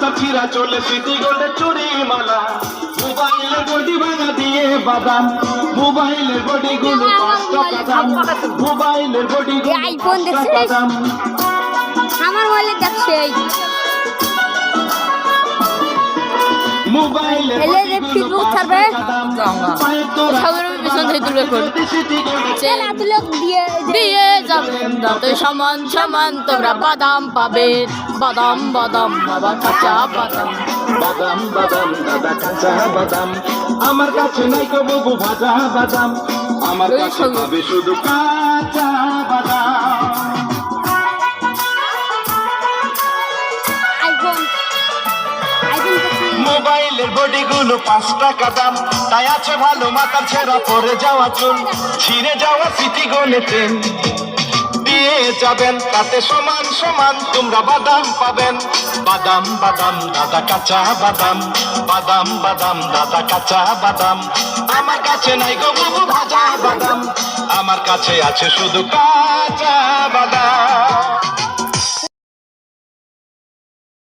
চলে সিটি গোল্ডে চুরি মালা। মোবাইলের বডি ভাঙা দিয়ে বাদাম মোবাইলের বডি গুলো পাঁচ টাকা দাম মোবাইলের বডি আইফোন দেখছিস? আমার মোবাইলে দেখছে এই মোবাইলের এলে বডি যে গুলো ফেসবুক পাঁচ ছাড়বে? টাকা দাম জাঙ্গা। পায়ে তোরা সবের পিছন থেকে তুলে কর। যদি সিটি গোল্ডে চল তুলে দিয়ে। দিয়ে। যাবেন দাঁতে সমান সমান তোমরা বাদাম পাবে। বাদাম বাদাম বাবা কাঁচা বাদাম। বাদাম বাদাম দাদা কাঁচা বাদাম। আমার কাছে নাই গো বাবু ভাজা বাদাম। আমার কাছে পাবে শুধু কাঁচা বাদাম। মোবাইলের বডি গুলো পাঁচ টাকা দাম। তাই আছে ভালো মাথার ছেঁড়া পরে যাওয়া চুল। ছিঁড়ে যাওয়া সিটি গোলে ট্রেন দিয়ে যাবেন, তাতে সমান সমান তোমরা বাদাম পাবেন। বাদাম বাদাম, দাদা কাঁচা বাদাম। বাদাম বাদাম, দাদা কাঁচা বাদাম। আমার কাছে নাই গো ভাজা বাদাম। আমার কাছে আছে শুধু কাঁচা বাদাম।